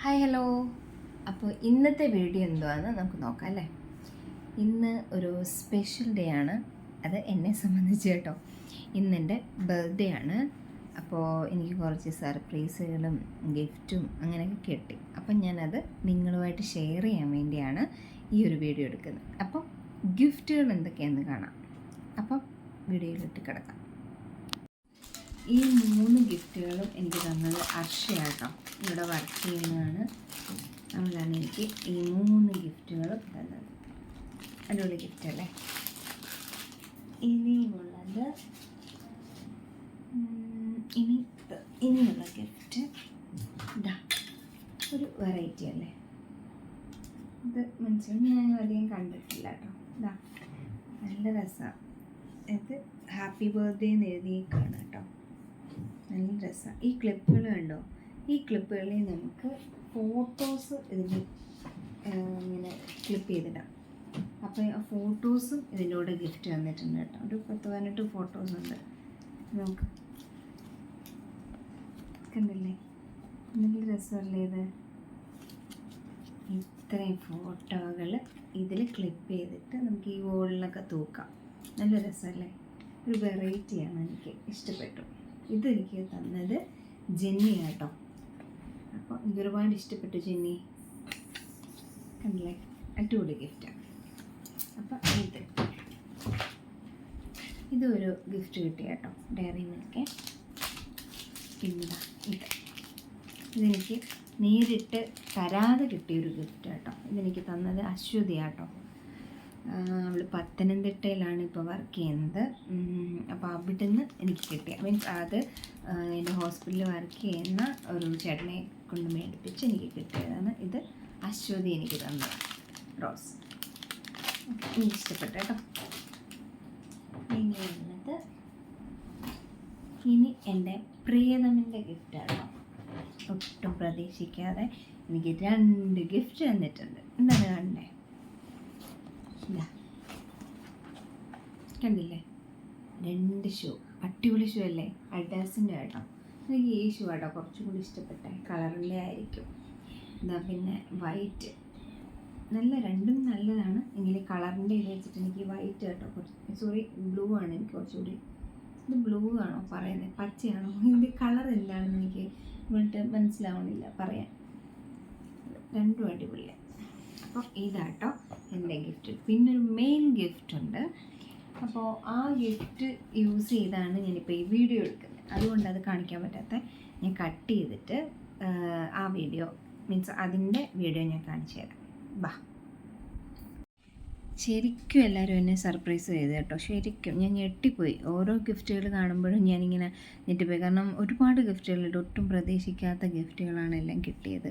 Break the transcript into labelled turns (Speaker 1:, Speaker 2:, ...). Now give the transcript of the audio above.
Speaker 1: Hi hello. അപ്പോൾ ഇന്നത്തെ video എന്തുവാന്ന് നമുക്ക് നോക്കാം അല്ലേ? ഇന്ന് ഒരു സ്പെഷ്യൽ ഡേ ആണ്. അത് എന്നെ സംബന്ധിച്ച് കേട്ടോ. ഇന്നെന്റെ ബർത്ത്ഡേ ആണ്. അപ്പോൾ എനിക്ക് കുറച്ച് സർപ്രൈസുകളും ഗിഫ്റ്റും അങ്ങനെയൊക്കെ കിട്ടി. അപ്പം ഞാനത് നിങ്ങളുമായിട്ട് ഷെയർ ചെയ്യാൻ വേണ്ടിയാണ് ഈ ഒരു വീഡിയോ എടുക്കുന്നത്. അപ്പോൾ ഗിഫ്റ്റുകൾ എന്തൊക്കെയാണെന്ന് കാണാം. അപ്പം വീഡിയോയിലിട്ട് കിടക്കാം. ഈ മൂന്ന് ഗിഫ്റ്റുകളും എനിക്ക് തന്നത് അർഷയാട്ടോ ഇവിടെ വർക്ക് ചെയ്യുന്നതാണ്. അതുകൊണ്ടാണ് എനിക്ക് ഈ മൂന്ന് ഗിഫ്റ്റുകളും തന്നത്. അടിപൊളി ഗിഫ്റ്റ് അല്ലേ? ഇനിയുള്ളത് ഇനി ഇനിയുള്ള ഗിഫ്റ്റ് ഇതാ ഒരു വെറൈറ്റി അല്ലേ? ഇത് മനസ്സിലും ഞാൻ അധികം കണ്ടിട്ടില്ല കേട്ടോ. ഇതാ നല്ല രസമാണ് ഇത് ഹാപ്പി ബർത്ത്ഡേ എന്ന് എഴുതിയേക്കാണ് കേട്ടോ. നല്ല രസമാണ് ഈ ക്ലിപ്പുകൾ കണ്ടോ? ഈ ക്ലിപ്പുകളിൽ നമുക്ക് ഫോട്ടോസ് ഇതിന്റെ ഇങ്ങനെ ക്ലിപ്പ് ചെയ്തിടാം. അപ്പോൾ ആ ഫോട്ടോസും ഇതിന്റെ ഗിഫ്റ്റ് തന്നിട്ടുണ്ട് കേട്ടോ. ഒരു പത്ത് പതിനെട്ട് ഫോട്ടോസ് ഉണ്ട്. നമുക്ക് കണ്ടില്ലേ? നല്ല രസമല്ലേ ഇത്? ഇത്രയും ഫോട്ടോകൾ ഇതിൽ ക്ലിപ്പ് ചെയ്തിട്ട് നമുക്ക് ഈ വോളിലൊക്കെ തൂക്കാം. നല്ല രസമല്ലേ? ഒരു വെറൈറ്റിയാണ് എനിക്ക് ഇഷ്ടപ്പെട്ടു. ഇതെനിക്ക് തന്നത് ജെന്നി കേട്ടോ അപ്പോൾ എനിക്ക് ഒരുപാട് ഇഷ്ടപ്പെട്ടു ചെന്നി കണ്ടില്ലേ? അടിപൊളി ഗിഫ്റ്റാണ് അപ്പോൾ ഇത്. ഇതൊരു ഗിഫ്റ്റ് കിട്ടി കേട്ടോ ഡയറി മിൽക്ക് പിന്നെതാ ഇത്. ഇതെനിക്ക് നേരിട്ട് തരാതെ കിട്ടിയൊരു ഗിഫ്റ്റ് കേട്ടോ ഇതെനിക്ക് തന്നത് അശ്വതി കേട്ടോ അവൾ പത്തനംതിട്ടയിലാണ് ഇപ്പോൾ വർക്ക് ചെയ്യുന്നത്. അപ്പോൾ അവിടുന്ന് എനിക്ക് കിട്ടിയ മീൻസ് അത് എന്റെ ഹോസ്പിറ്റലിൽ വർക്ക് ചെയ്യുന്ന ഒരു ചേട്ടനെ കൊണ്ട് മേടിപ്പിച്ച് എനിക്ക് കിട്ടിയതാണ്. ഇത് അശ്വതി എനിക്ക് തന്നത്. റോസ്. എനിക്ക് ഇഷ്ടപ്പെട്ടു കേട്ടോ. ഇനിയുള്ളത് ഇനി എന്റെ പ്രിയതമന്റെ ഗിഫ്റ്റാണ് ഒട്ടും പ്രതീക്ഷിക്കാതെ എനിക്ക് രണ്ട് ഗിഫ്റ്റ് തന്നിട്ടുണ്ട്. എന്താണ് കണ്ടേ കണ്ടില്ലേ? രണ്ട് ഷൂ അടിപൊളി ഷൂ അല്ലേ? അഡാസിന്റെ കേട്ടോ എനിക്ക് ഈ ഷൂ ആട്ടോ കുറച്ചും കൂടി ഇഷ്ടപ്പെട്ട. കളറിന്റെ ആയിരിക്കും. എന്നാൽ പിന്നെ വൈറ്റ് നല്ല രണ്ടും നല്ലതാണ്. എങ്കിൽ കളറിന്റെ ഇത് വെച്ചിട്ട് എനിക്ക് വൈറ്റ് കേട്ടോ കുറച്ച് സോറി ബ്ലൂ ആണ് എനിക്ക് കുറച്ചുകൂടി ഇത് ബ്ലൂ ആണോ പറയുന്നത് പച്ചയാണോ? ഇതിന്റെ കളർ എന്താണെന്ന് എനിക്ക് ഇങ്ങോട്ട് മനസ്സിലാവണില്ല പറയാൻ. രണ്ടും അടിപൊളിയാണ് അപ്പോൾ ഇതാട്ടോ എന്റെ ഗിഫ്റ്റ് പിന്നൊരു മെയിൻ ഗിഫ്റ്റ് ഉണ്ട്. അപ്പോൾ ആ ഗിഫ്റ്റ് യൂസ് ചെയ്താണ് ഞാനിപ്പോൾ ഈ വീഡിയോ എടുക്കുന്നത്. അതുകൊണ്ട് അത് കാണിക്കാൻ പറ്റാത്ത ഞാൻ കട്ട് ചെയ്തിട്ട് ആ, വീഡിയോ മീൻസ് അതിന്റെ വീഡിയോ ഞാൻ കാണിച്ചു തരാം. ബാ. ശരിക്കും എല്ലാവരും എന്നെ സർപ്രൈസ് ചെയ്തു കേട്ടോ. ശരിക്കും ഞാൻ ഞെട്ടിപ്പോയി. ഓരോ ഗിഫ്റ്റുകൾ കാണുമ്പോഴും ഞാനിങ്ങനെ ഞെട്ടിപ്പോയി. കാരണം ഒരുപാട് ഗിഫ്റ്റുകളുണ്ട്. ഒട്ടും പ്രതീക്ഷിക്കാത്ത ഗിഫ്റ്റുകളാണ് എല്ലാം കിട്ടിയത്.